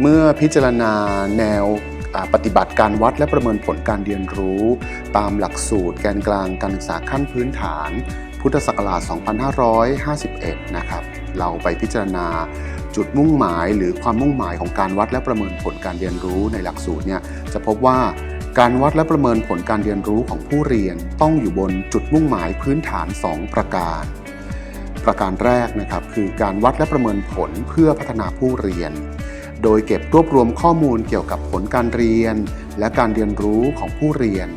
เมื่อพิจารณาแนวปฏิบัติการวัดและประเมินผลการเรียนรู้ ตามหลักสูตรแกนกลางการศึกษาขั้นพื้นฐาน พุทธศักราช 2551 นะครับ เราไปพิจารณาจุดมุ่งหมายหรือความมุ่งหมายของการวัดและประเมินผลการเรียนรู้ในหลักสูตรเนี่ยจะพบว่าการวัดและประเมินผลการเรียนรู้ของผู้เรียนต้องอยู่บนจุดมุ่งหมายพื้นฐาน 2 ประการ ประการแรกนะครับคือการวัดและประเมินผลเพื่อพัฒนาผู้เรียน โดยเก็บรวบรวมข้อมูลเกี่ยวกับผลการเรียน และการเรียนรู้ของผู้เรียน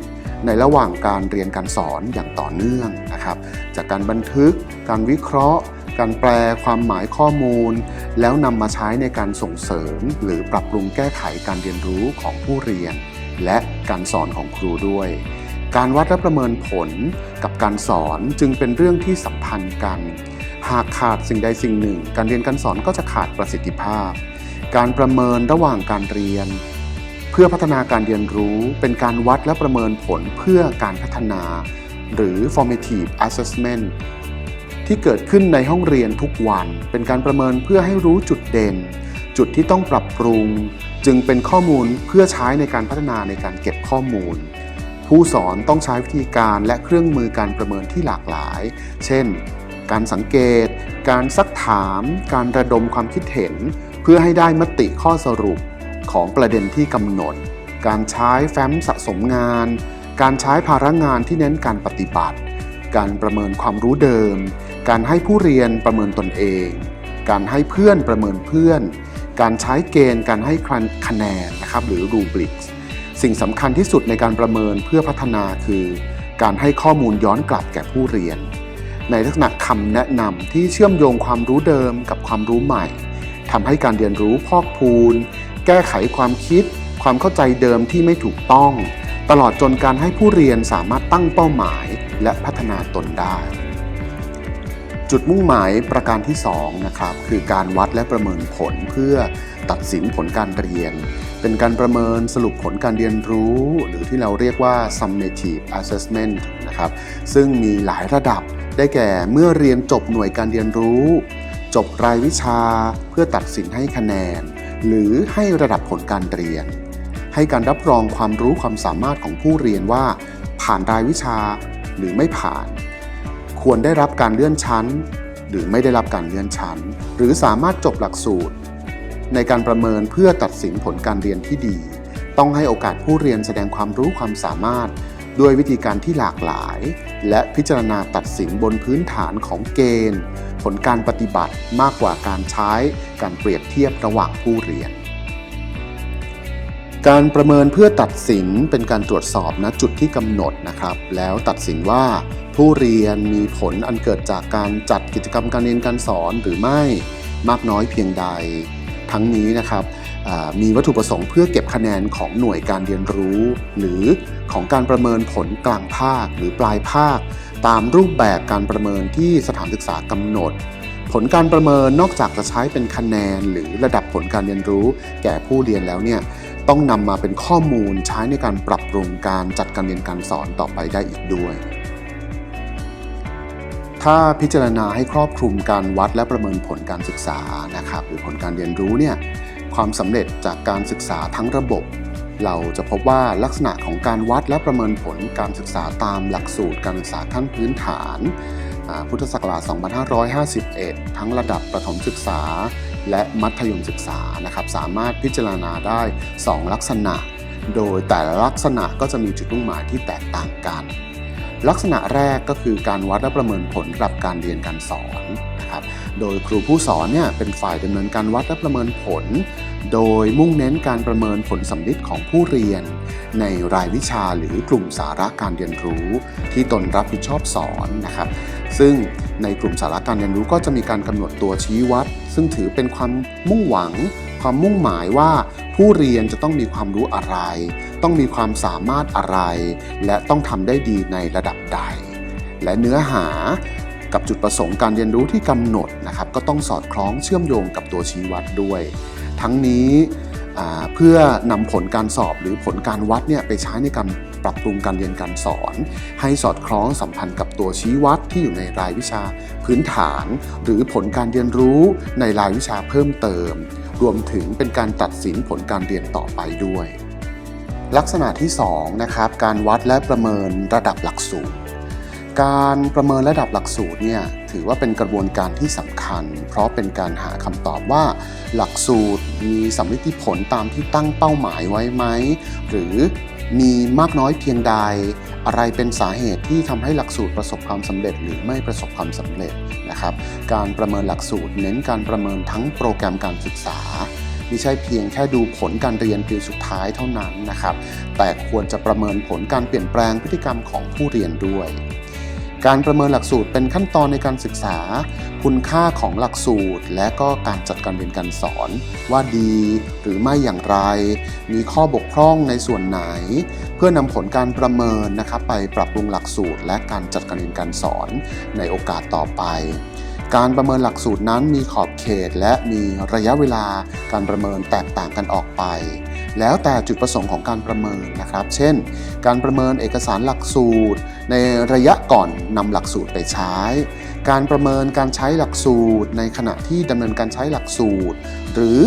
ในระหว่างการเรียนการสอนอย่างต่อเนื่องนะครับ จากการบันทึก การวิเคราะห์ การแปลความหมายข้อมูล แล้วนำมาใช้ในการส่งเสริม หรือปรับปรุงแก้ไขการเรียนรู้ของผู้เรียน และการสอนของครูด้วยการวัดและประเมินผลกับการสอนจึงเป็นเรื่องที่สัมพันธ์กัน หากขาดสิ่งใดสิ่งหนึ่ง การเรียนการสอนก็จะขาดประสิทธิภาพ การประเมินระหว่างการเรียน เพื่อพัฒนาการเรียนรู้เป็นการวัดและประเมินผลเพื่อการพัฒนา หรือ formative assessment ที่เกิดขึ้นในห้องเรียนทุกวัน เป็นการประเมินเพื่อให้รู้จุดเด่น จุดที่ต้องปรับปรุง จึงเป็นข้อมูลเพื่อใช้ในการพัฒนาในการเก็บข้อมูล ผู้สอนต้องใช้วิธีการและเครื่องมือการประเมินที่หลากหลาย เช่น การสังเกต การซักถาม การระดมความคิดเห็น พื่อให้ได้มติข้อสรุปของประเด็นที่กำหนด การใช้แฟ้มสะสมงาน การใช้ภาระงานที่เน้นการปฏิบัติ การประเมินความรู้เดิม การให้ผู้เรียนประเมินตนเอง การให้เพื่อนประเมินเพื่อน การใช้เกณฑ์การให้คะแนนนะครับหรือรูบริกสิ่งสำคัญที่สุดในการประเมินเพื่อพัฒนาคือ การให้ข้อมูลย้อนกลับแก่ผู้เรียน ในลักษณะคำแนะนำที่เชื่อมโยงความรู้เดิมกับความรู้ใหม่ ทำให้การเรียนรู้พอกพูน แก้ไขความคิด ความเข้าใจเดิมที่ไม่ถูกต้อง ตลอดจนการให้ผู้เรียนสามารถตั้งเป้าหมายและพัฒนาตนได้ จุดมุ่งหมายประการที่2นะครับคือการวัดและประเมินผลเพื่อตัดสินผลการเรียน เป็นการประเมินสรุปผลการเรียนรู้ หรือที่เราเรียกว่า summative assessment นะครับซึ่งมีหลายระดับได้แก่เมื่อเรียนจบหน่วยการเรียนรู้ จบรายวิชาเพื่อตัดสินให้คะแนน หรือให้ระดับผลการเรียน ให้การรับรองความรู้ความสามารถของผู้เรียนว่า ผ่านรายวิชาหรือไม่ผ่าน ควรได้รับการเลื่อนชั้น หรือไม่ได้รับการเลื่อนชั้น หรือสามารถจบหลักสูตร ในการประเมินเพื่อตัดสินผลการเรียนที่ดี ต้องให้โอกาสผู้เรียนแสดงความรู้ความสามารถ ด้วยวิธีการที่หลากหลาย และพิจารณาตัดสินบนพื้นฐานของเกณฑ์ ผลการปฏิบัติมากกว่าการใช้การเปรียบเทียบระหว่างผู้เรียน การประเมินเพื่อตัดสินเป็นการตรวจสอบณจุดที่กำหนดนะครับ แล้วตัดสินว่าผู้เรียนมีผลอันเกิดจากการจัดกิจกรรมการเรียนการสอนหรือไม่มากน้อยเพียงใด ทั้งนี้นะครับ มีวัตถุประสงค์เพื่อเก็บคะแนนของหน่วยการเรียนรู้ หรือของการประเมินผลกลางภาคหรือปลายภาค ตามรูปแบบการประเมินที่สถานศึกษากำหนด ผลการประเมินนอกจากจะใช้เป็นคะแนน หรือระดับผลการเรียนรู้ แก่ผู้เรียนแล้วเนี่ยต้องนำมาเป็นข้อมูลใช้ในการปรับปรุงการจัดการเรียนการสอนต่อไปได้อีกด้วยถ้าพิจารณาให้ครอบคลุมการวัดและประเมินผลการศึกษานะครับหรือผลการเรียนรู้เนี่ย ความสำเร็จจากการศึกษาทั้งระบบ เราจะพบว่าลักษณะของการวัดและประเมินผลการศึกษาตามหลักสูตรการศึกษาขั้นพื้นฐานพุทธศักราช 2551 ทั้งระดับประถมศึกษา และมัธยมศึกษานะครับสามารถพิจารณาได้ 2 ลักษณะ โดยแต่ละลักษณะก็จะมีจุดมุ่งหมายที่แตกต่างกัน ลักษณะแรกก็คือการวัดและประเมินผลระดับการเรียนการสอนนะครับ โดยครูผู้สอนเนี่ยเป็นฝ่ายดำเนินการวัดและประเมินผล โดยมุ่งเน้นการประเมินผลสำลิดของผู้เรียน ในรายวิชาหรือกลุ่มสาระการเรียนรู้ ที่ตนรับผิดชอบสอนนะครับซึ่งในกลุ่มสาระการเรียนรู้ก็จะมีการกำหนดตัวชี้วัด ซึ่งถือเป็นความมุ่งหวัง ความมุ่งหมายว่าผู้เรียนจะต้องมีความรู้อะไร ต้องมีความสามารถอะไร และต้องทำได้ดีในระดับใด และเนื้อหา กับจุดประสงค์การเรียนรู้ที่กำหนดนะครับ ก็ต้องสอดคล้องเชื่อมโยงกับตัวชี้วัดด้วย ทั้งนี้เพื่อนำผลการสอบหรือผลการวัดเนี่ยไปใช้ในการปรับปรุงการเรียนการสอน ให้สอดคล้องสัมพันธ์กับตัวชี้วัดที่อยู่ในรายวิชาพื้นฐาน หรือผลการเรียนรู้ในรายวิชาเพิ่มเติม รวมถึงเป็นการตัดสินผลการเรียนต่อไปด้วย ลักษณะที่2นะครับการวัดและประเมินระดับหลักสูตร การประเมินระดับหลักสูตรเนี่ยถือว่าเป็นกระบวนการที่สำคัญ เพราะเป็นการหาคำตอบว่า หลักสูตรมีสำลิผลตามที่ตั้งเป้าหมายไว้ไหม หรือมีมากน้อยเพียงใด อะไรเป็นสาเหตุที่ทำให้หลักสูตรประสบความสำเร็จ หรือไม่ประสบความสำเร็จนะครับ การประเมินหลักสูตรเน้นการประเมินทั้งโปรแกรมการศึกษาไม่ใช่เพียงแค่ดูผลการเรียนปีสุดท้ายเท่านั้นนะครับ แต่ควรจะประเมินผลการเปลี่ยนแปลงพฤติกรรมของผู้เรียนด้วย การประเมินหลักสูตรเป็นขั้นตอนในการศึกษา คุณค่าของหลักสูตร และก็การจัดการเรียนการสอน ว่าดีหรือไม่อย่างไร มีข้อบกพร่องในส่วนไหน เพื่อนำผลการประเมินนะครับไปปรับปรุงหลักสูตร และการจัดการเรียนการสอนในโอกาสต่อไป การประเมินหลักสูตรนั้นมีขอบเขต และมีระยะเวลาการประเมินแตกต่างกันออกไป แล้วแต่จุดประสงค์ของการประเมินนะครับ เช่น การประเมินเอกสารหลักสูตร ในระยะก่อนนำหลักสูตรไปใช้ การประเมินการใช้หลักสูตร ในขณะที่ดำเนินการใช้หลักสูตร หรือ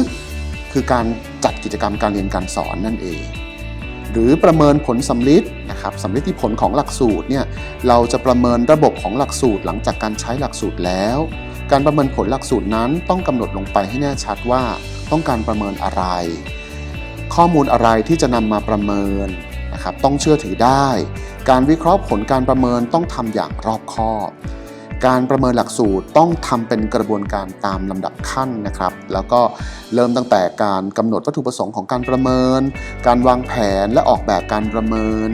คือการจัดกิจกรรมการเรียนการสอนนั่นเอง หรือประเมินผลสำลิดนะครับสำลิดที่ผลของหลักสูตรเนี่ยเราจะประเมินระบบของหลักสูตรหลังจากการใช้หลักสูตรแล้ว การประเมินผลหลักสูตรนั้นต้องกำหนดลงไปให้แน่ชัดว่าต้องการประเมินอะไร ข้อมูลอะไรที่จะนำมาประเมินนะครับต้องเชื่อถือได้ การวิเคราะห์ผลการประเมินต้องทำอย่างรอบคอบ การประเมินหลักสูตรต้องทำเป็นกระบวนการตามลำดับขั้นนะครับ แล้วก็เริ่มตั้งแต่การกำหนดวัตถุประสงค์ของการประเมิน การวางแผนและออกแบบการประเมิน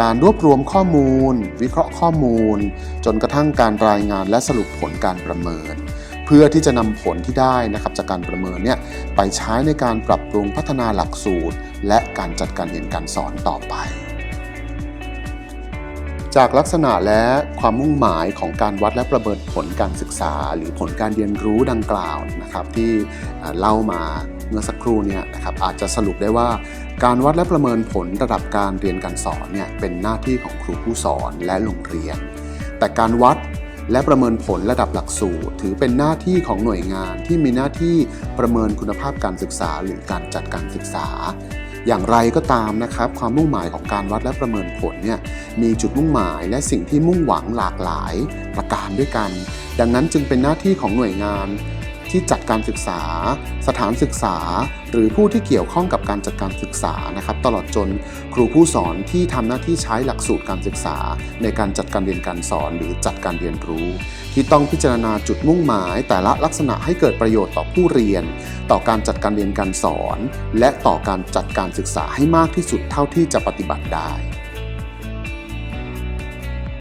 การรวบรวมข้อมูล วิเคราะห์ข้อมูล จนกระทั่งการรายงานและสรุปผลการประเมิน เพื่อที่จะนำผลที่ได้นะครับจากการประเมินเนี่ยไปใช้ในการปรับปรุงพัฒนาหลักสูตร และการจัดการเรียนการสอนต่อไป จากลักษณะและความมุ่งหมายของการวัดและประเมินผลการศึกษา หรือผลการเรียนรู้ดังกล่าวนะครับที่เอ่อเล่ามาเมื่อสักครู่เนี่ยนะครับอาจจะสรุปได้ว่า การวัดและประเมินผลระดับการเรียนการสอนเนี่ยเป็นหน้าที่ของครูผู้สอนและโรงเรียน แต่การวัดและประเมินผลระดับหลักสูตร ถือเป็นหน้าที่ของหน่วยงานที่มีหน้าที่ประเมินคุณภาพการศึกษา หรือการจัดการศึกษา อย่างไรก็ตามนะครับ ความมุ่งหมายของการวัดและประเมินผลเนี่ยมีจุดมุ่งหมายและสิ่งที่มุ่งหวังหลากหลายประการด้วยกัน ดังนั้นจึงเป็นหน้าที่ของหน่วยงานที่จัดการศึกษา สถานศึกษา หรือผู้ที่เกี่ยวข้องกับการจัดการศึกษานะครับ ตลอดจนครูผู้สอนที่ทำหน้าที่ใช้หลักสูตรการศึกษา ในการจัดการเรียนการสอนหรือจัดการเรียนรู้ ที่ต้องพิจารณาจุดมุ่งหมาย แต่ละลักษณะให้เกิดประโยชน์ต่อผู้เรียน ต่อการจัดการเรียนการสอน และต่อการจัดการศึกษาให้มากที่สุดเท่าที่จะปฏิบัติได้